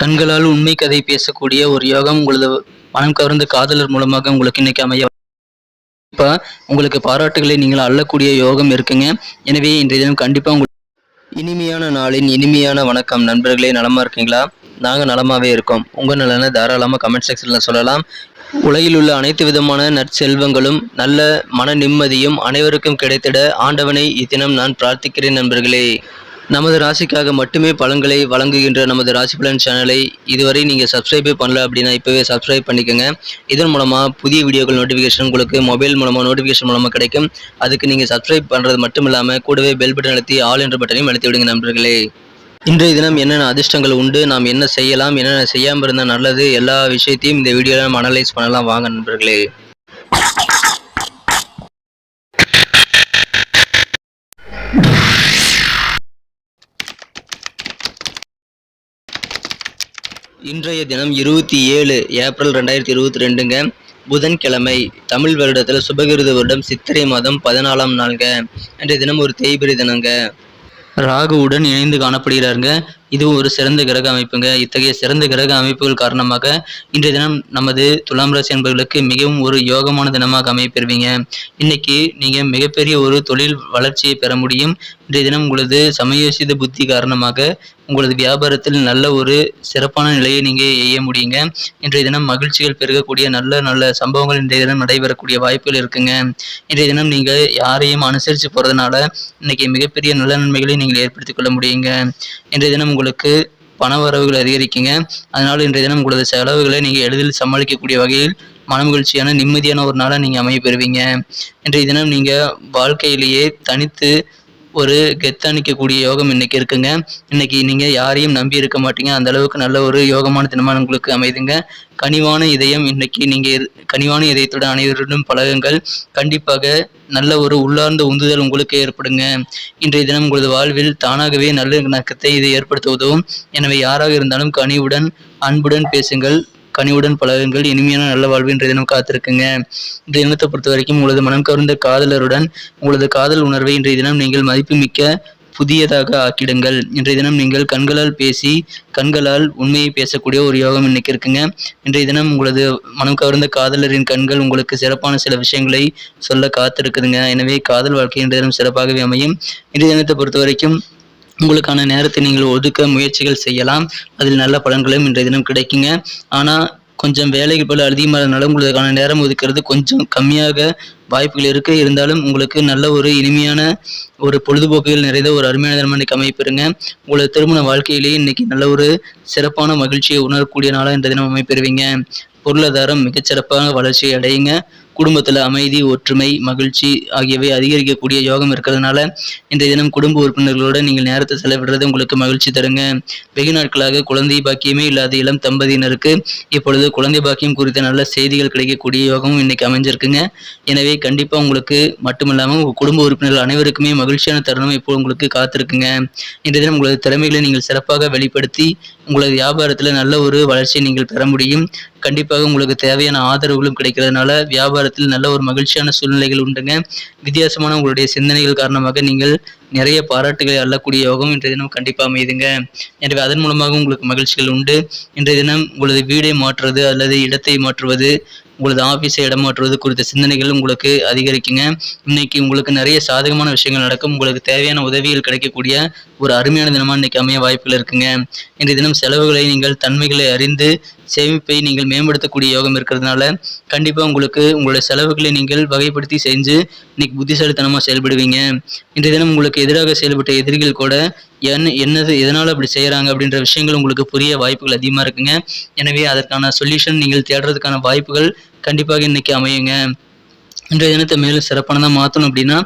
கண்களால் உண்மை கதை பேசக்கூடிய ஒரு யோகம் உங்களது மனம் கவர்ந்த காதலர் மூலமாக உங்களுக்கு இன்னைக்கு அமைய இப்போ உங்களுக்கு பாராட்டுகளை நீங்கள் அள்ளக்கூடிய யோகம் இருக்குங்க. எனவே இன்றைய தினம் கண்டிப்பாக உங்களுக்கு இனிமையான நாளின் இனிமையான வணக்கம். நண்பர்களே நலமாக இருக்கீங்களா? நாங்கள் நலமாகவே இருக்கோம். உங்கள் நலனை தாராளமாக கமெண்ட் செக்ஷனில் சொல்லலாம். உலகில் உள்ள அனைத்து விதமான நற்செல்வங்களும் நல்ல மன நிம்மதியும் அனைவருக்கும் கிடைத்திட ஆண்டவனை இத்தினம் நான் பிரார்த்திக்கிறேன் நண்பர்களே. நமது ராசிக்காக மட்டுமே பலன்களை வழங்குகின்ற நமது ராசி பலன் சேனலை இதுவரை நீங்கள் சப்ஸ்கிரைபே பண்ணல அப்படின்னா இப்போவே சப்ஸ்கிரைப் பண்ணிக்கோங்க. இதன் மூலமாக புதிய வீடியோக்கள் நோட்டிஃபிகேஷன் உங்களுக்கு மொபைல் மூலமாக நோட்டிஃபிகேஷன் மூலமாக கிடைக்கும். அதுக்கு நீங்கள் சப்ஸ்கிரைப் பண்ணுறது மட்டும் இல்லாமல் கூடவே பெல் பட்டன் அழுத்தி ஆல் என்ற பட்டனையும் அழுத்தி விடுங்க நண்பர்களே. இன்றைய தினம் என்னென்ன அதிர்ஷ்டங்கள் உண்டு நாம் என்ன செய்யலாம் என்னென்ன செய்யாமல் இருந்தால் நல்லது எல்லா விஷயத்தையும் இந்த வீடியோவில் நம்ம அனலைஸ் பண்ணலாம். வாங்க நண்பர்களே. இன்றைய தினம் இருபத்தி ஏழு ஏப்ரல் ரெண்டாயிரத்தி இருபத்தி ரெண்டுங்க. புதன்கிழமை தமிழ் வருடத்தில் சுபகிருத வருடம் சித்திரை மாதம் பதினாலாம் நாளுங்க. இன்றைய தினம் ஒரு தேய்பிரி தினங்க. ராகுவுடன் இணைந்து காணப்படுகிறாருங்க. இதுவும் ஒரு சிறந்த கிரக அமைப்புங்க. இத்தகைய சிறந்த கிரக அமைப்புகள் காரணமாக இன்றைய தினம் நமது துலாம் ராசி என்பவர்களுக்கு மிகவும் ஒரு யோகமான தினமாக அமைப்பெறுவீங்க இன்னைக்கு நீங்க மிகப்பெரிய ஒரு தொழில் வளர்ச்சியை பெற முடியும். இன்றைய தினம் உங்களது சமயோசித புத்தி காரணமாக உங்களது வியாபாரத்தில் நல்ல ஒரு சிறப்பான நிலையை நீங்கள் எய்ய முடியுங்க. இன்றைய தினம் மகிழ்ச்சிகள் பெருகக்கூடிய நல்ல நல்ல சம்பவங்கள் இன்றைய தினம் நடைபெறக்கூடிய வாய்ப்புகள் இருக்குங்க. இன்றைய தினம் நீங்கள் யாரையும் அனுசரித்து போகிறதுனால இன்னைக்கு மிகப்பெரிய நல்ல நன்மைகளை நீங்கள் ஏற்படுத்திக் கொள்ள முடியுங்க. இன்றைய தினம் உங்களுக்கு பண வரவுகள் அதிகரிக்குங்க. அதனால் இன்றைய தினம் உங்களது செலவுகளை நீங்கள் எளிதில் சமாளிக்கக்கூடிய வகையில் மனமகிழ்ச்சியான நிம்மதியான ஒரு நாளாக நீங்கள் அமைய பெறுவீங்க. இன்றைய தினம் நீங்கள் வாழ்க்கையிலேயே தனித்து ஒரு கெத்தணிக்கக்கூடிய யோகம் இன்னைக்கு இருக்குங்க. இன்னைக்கு நீங்கள் யாரையும் நம்பி இருக்க மாட்டீங்க. அந்த அளவுக்கு நல்ல ஒரு யோகமான தினமான உங்களுக்கு அமைதுங்க. கனிவான இதயம் இன்னைக்கு நீங்கள் இரு- கனிவான இதயத்துடன் அனைவருடன் பழகுங்கள். கண்டிப்பாக நல்ல ஒரு உள்ளார்ந்த உந்துதல் உங்களுக்கு ஏற்படுங்க. இன்றைய தினம் உங்களது வாழ்வில் தானாகவே நல்ல இணக்கத்தை இது ஏற்படுத்த உதவும் எனவே யாராக இருந்தாலும் கனிவுடன் அன்புடன் பேசுங்கள். கனிவுடன் பழகுங்கள் இனிமையான நல்ல வாழ்வு இன்றைய தினம் காத்திருக்குங்க. இந்த தினத்தை பொறுத்த வரைக்கும் உங்களது மனம் கவர்ந்த காதலருடன் உங்களது காதல் உணர்வை இன்றைய தினம் நீங்கள் மதிப்புமிக்க புதியதாக ஆக்கிடுங்கள். இன்றைய தினம் நீங்கள் கண்களால் பேசி கண்களால் உண்மையை பேசக்கூடிய ஒரு யோகம் இன்னைக்கு இருக்குங்க. இன்றைய தினம் உங்களது மனம் கவர்ந்த காதலரின் கண்கள் உங்களுக்கு சிறப்பான சில விஷயங்களை சொல்ல காத்திருக்குதுங்க. எனவே காதல் வாழ்க்கை இன்றைய தினம் சிறப்பாகவே அமையும். இன்றைய தினத்தை பொறுத்த வரைக்கும் உங்களுக்கான நேரத்தை நீங்கள் ஒதுக்க முயற்சிகள் செய்யலாம். அதில் நல்ல பலன்களும் இன்றைய தினம் கிடைக்குங்க. ஆனால் கொஞ்சம் வேலைக்கு போல அதிகமாக இருந்தாலும் உங்களுக்கான நேரம் ஒதுக்கிறது கொஞ்சம் கம்மியாக வாய்ப்புகள் இருக்குது இருந்தாலும் உங்களுக்கு நல்ல ஒரு இனிமையான ஒரு பொழுதுபோக்குகள் நிறைந்த ஒரு அருமையான தினமாக இன்னைக்கு அமைப்பெறுங்க உங்களது திருமண வாழ்க்கையிலேயே இன்னைக்கு நல்ல ஒரு சிறப்பான மகிழ்ச்சியை உணரக்கூடிய நாளாக இந்த தினம் அமைப்பெறுவீங்க பொருளாதாரம் மிகச்சிறப்பான வளர்ச்சியை அடையுங்க. குடும்பத்தில் அமைதி ஒற்றுமை மகிழ்ச்சி ஆகியவை அதிகரிக்கக்கூடிய யோகம் இருக்கிறதுனால இந்த தினம் குடும்ப உறுப்பினர்களோட நீங்கள் நேரத்தை செலவிடுறது உங்களுக்கு மகிழ்ச்சி தருங்க. வெகு நாட்களாக குழந்தை பாக்கியமே இல்லாத இளம் தம்பதியினருக்கு இப்பொழுது குழந்தை பாக்கியம் குறித்த நல்ல செய்திகள் கிடைக்கக்கூடிய யோகமும் இன்னைக்கு அமைஞ்சிருக்குங்க. எனவே கண்டிப்பாக உங்களுக்கு மட்டுமில்லாமல் உங்கள் குடும்ப உறுப்பினர்கள் அனைவருக்குமே மகிழ்ச்சியான தருணம் இப்போ உங்களுக்கு காத்திருக்குங்க. இந்த தினம் உங்களது திறமைகளை நீங்கள் சிறப்பாக வெளிப்படுத்தி உங்களது வியாபாரத்தில் நல்ல ஒரு வளர்ச்சியை நீங்கள் பெற முடியும். கண்டிப்பாக உங்களுக்கு தேவையான ஆதரவுகளும் கிடைக்கிறதுனால வியாபாரத்தில் நல்ல ஒரு மகிழ்ச்சியான சூழ்நிலைகள் உண்டுங்க. வித்தியாசமான உங்களுடைய சிந்தனைகள் காரணமாக நீங்கள் நிறைய பாராட்டுகளை அள்ளக்கூடிய யோகம் இன்றைய தினம் கண்டிப்பாக அமையுதுங்க. எனவே அதன் மூலமாக உங்களுக்கு மகிழ்ச்சிகள் உண்டு. இன்றைய தினம் உங்களது வீடை மாற்றுவது அல்லது இடத்தை மாற்றுவது உங்களது ஆஃபீஸை இடம் மாற்றுவது குறித்த சிந்தனைகள் உங்களுக்கு அதிகரிக்குங்க. இன்னைக்கு உங்களுக்கு நிறைய சாதகமான விஷயங்கள் நடக்கும். உங்களுக்கு தேவையான உதவிகள் கிடைக்கக்கூடிய ஒரு அருமையான தினமாக இன்னைக்கு அமைய வாய்ப்புகள் இருக்குங்க. இன்றைய தினம் செலவுகளை நீங்கள் தன்மைகளை அறிந்து சேமிப்பை நீங்கள் மேம்படுத்தக்கூடிய யோகம் இருக்கிறதுனால கண்டிப்பாக உங்களுக்கு உங்களுடைய செலவுகளை நீங்கள் வகைப்படுத்தி செஞ்சு இன்னைக்கு புத்திசாலித்தனமாக செயல்படுவீங்க. இன்றைய தினம் உங்களுக்கு எதிராக செயல்பட்ட எதிரிகள் கூட என்ன என்னது எதனால் அப்படி செய்கிறாங்க அப்படின்ற விஷயங்கள் உங்களுக்கு புரிய வாய்ப்புகள் அதிகமாக இருக்குங்க. எனவே அதற்கான சொல்யூஷன் நீங்கள் தேடுறதுக்கான வாய்ப்புகள் கண்டிப்பாக இன்றைக்கி அமையுங்க. இன்றைய தினத்தை மேலும் சிறப்பானதாக மாற்றணும் அப்படின்னா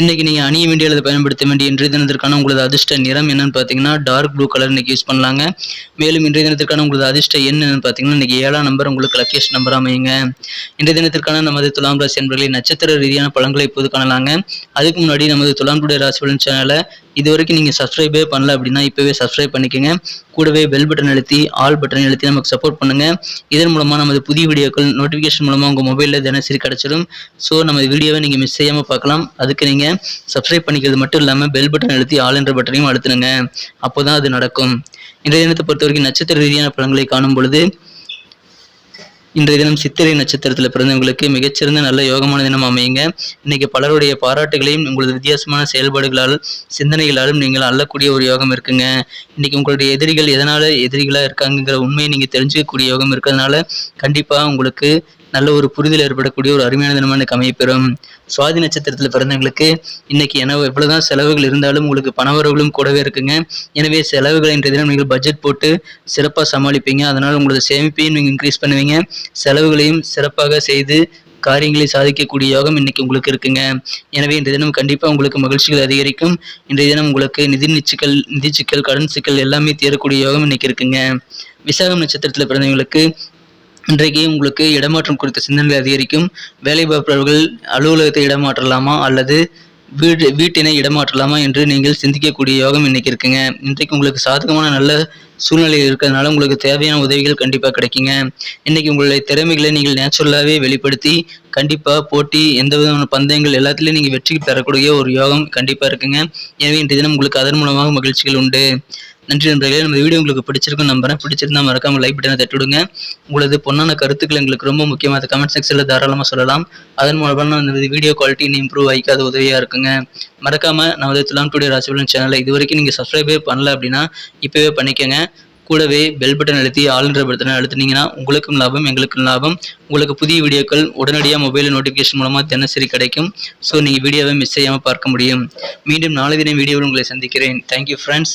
இன்னைக்கு நீங்கள் அணிய வேண்டிய அல்லது பயன்படுத்த வேண்டிய இன்றைய தினத்திற்கான உங்களது அதிர்ஷ்ட நிறம் என்னன்னு பார்த்தீங்கன்னா டார்க் ப்ளூ கலர் இன்னைக்கு யூஸ் பண்ணலாங்க. மேலும் இன்றைய தினத்திற்கான உங்களது அதிர்ஷ்ட எண் என்னன்னு பார்த்தீங்கன்னா இன்னைக்கு ஏழாம் நம்பர் உங்களுக்கு லக்கேஷ் நம்பர் அமையுங்க. இன்றைய தினத்திற்கான நமது துலாம் ராசி என்பர்களை நட்சத்திர ரீதியான பழங்களை இப்போது காணலாங்க. அதுக்கு முன்னாடி நமது துலாம்புடைய ராசி பலன் சேனலை இது வரைக்கும் நீங்கள் சப்ஸ்கிரைபே பண்ணல அப்படின்னா இப்போவே சப்ஸ்கிரைப் பண்ணிக்கோங்க. கூடவே பெல் பட்டன் அழுத்தி ஆல் பட்டன் அழுத்தி நமக்கு சப்போர்ட் பண்ணுங்க. இதன் மூலமாக நமது புதிய வீடியோக்கள் நோட்டிஃபிகேஷன் மூலமாக உங்கள் மொபைலில் தினசரி கிடச்சிடும். ஸோ நம்ம வீடியோவை நீங்கள் மிஸ் செய்யாமல் பார்க்கலாம். அதுக்கு நீங்கள் சப்ஸ்கிரைப் பண்ணிக்கிறது மட்டும் இல்லாமல் பெல் பட்டன் அழுத்தி ஆல் என்ற பட்டனையும் அழுத்துனுங்க. அப்போ தான் அது நடக்கும். இன்றைய தினத்தை பொறுத்த வரைக்கும் நட்சத்திர ரீதியான பலன்களை காணும் பொழுது இன்றைய தினம் சித்திரை நட்சத்திரத்தில் பிறந்தவங்களுக்கு மிகச்சிறந்த நல்ல யோகமான தினம் அமையுங்க. இன்னைக்கு பலருடைய பாராட்டுகளையும் உங்களது வித்தியாசமான செயல்பாடுகளால் சிந்தனைகளாலும் நீங்கள் அள்ளக்கூடிய ஒரு யோகம் இருக்குங்க. இன்னைக்கு உங்களுடைய எதிரிகள் எதனால எதிரிகளாக இருக்காங்கங்கிற உண்மையை நீங்கள் தெரிஞ்சுக்கக்கூடிய யோகம் இருக்கிறதுனால கண்டிப்பாக உங்களுக்கு நல்ல ஒரு புரிதல் ஏற்படக்கூடிய ஒரு அருமையான தினமாக எனக்கு அமையப்பெறும் சுவாதி நட்சத்திரத்தில் பிறந்தவங்களுக்கு இன்னைக்கு என எவ்வளவுதான் செலவுகள் இருந்தாலும் உங்களுக்கு பணவரவுகளும் கூடவே இருக்குங்க. எனவே செலவுகளை இன்றைய தினம் நீங்கள் பட்ஜெட் போட்டு சிறப்பாக சமாளிப்பீங்க. அதனால் உங்களோட சேமிப்பையும் நீங்கள் இன்க்ரீஸ் பண்ணுவீங்க. செலவுகளையும் சிறப்பாக செய்து காரியங்களை சாதிக்கக்கூடிய யோகம் இன்னைக்கு உங்களுக்கு இருக்குங்க. எனவே இன்றைய தினம் கண்டிப்பாக உங்களுக்கு மகிழ்ச்சிகள் அதிகரிக்கும். இன்றைய தினம் உங்களுக்கு நிதி நிச்சுக்கள் நிதி சிக்கல் கடன் சிக்கல் எல்லாமே தேரக்கூடிய யோகம் இன்னைக்கு இருக்குங்க. விசாகம் நட்சத்திரத்தில் பிறந்தவங்களுக்கு இன்றைக்கு உங்களுக்கு இடமாற்றம் குறித்த சிந்தனைகள் அதிகரிக்கும். வேலை பார்ப்பவர்கள் அலுவலகத்தை இடமாற்றலாமா அல்லது வீடு வீட்டினை இடமாற்றலாமா என்று நீங்கள் சிந்திக்கக்கூடிய யோகம் இன்னைக்கு இருக்குங்க. இன்றைக்கு உங்களுக்கு சாதகமான நல்ல சூழ்நிலை இருக்கிறதுனால உங்களுக்கு தேவையான உதவிகள் கண்டிப்பாக கிடைக்குங்க. இன்னைக்கு உங்களுடைய திறமைகளை நீங்கள் நேச்சுரலாகவே வெளிப்படுத்தி கண்டிப்பாக போட்டி எந்த விதமான பந்தயங்கள் எல்லாத்துலேயும் நீங்கள் வெற்றி பெறக்கூடிய ஒரு யோகம் கண்டிப்பாக இருக்குங்க. எனவே இன்றைய தினம் உங்களுக்கு அதன் மூலமாக மகிழ்ச்சிகள் உண்டு. நன்றி நண்பர்களே. நம்ம வீடியோ உங்களுக்கு பிடிச்சிருக்கும் நம்புறேன். பிடிச்சிருந்தா மறக்காம லைக் பட்டனை தட்டுவிடுங்க. உங்களது பொண்ணான கருத்துக்கள் எங்களுக்கு ரொம்ப முக்கியமாக அதை கமெண்ட் செக்ஷனில் தாராளமாக சொல்லலாம். அதன் மூலமாக இந்த வீடியோ குவாலிட்டி இன்னும் இம்ப்ரூவ் ஆகிக்க அது உதவியாக இருக்குங்க. மறக்காம நமது துலாம் டுடே ராசிபலன் சேனலை இது வரைக்கும் நீங்கள் சப்ஸ்கிரைபே பண்ணல அப்படின்னா இப்போவே பண்ணிக்கோங்க. கூடவே பெல் பட்டன் அழுத்தி ஆளுன்ற பட்டனை அழுத்தினீங்கன்னா உங்களுக்கும் லாபம் எங்களுக்கும் லாபம். உங்களுக்கு புதிய வீடியோக்கள் உடனடியாக மொபைலில் நோட்டிஃபிகேஷன் மூலமாக தினசரி கிடைக்கும். ஸோ நீங்கள் வீடியோவை மிஸ் செய்யாமல் பார்க்க முடியும். மீண்டும் நாளை தினம் வீடியோவில் உங்களை சந்திக்கிறேன். Thank you friends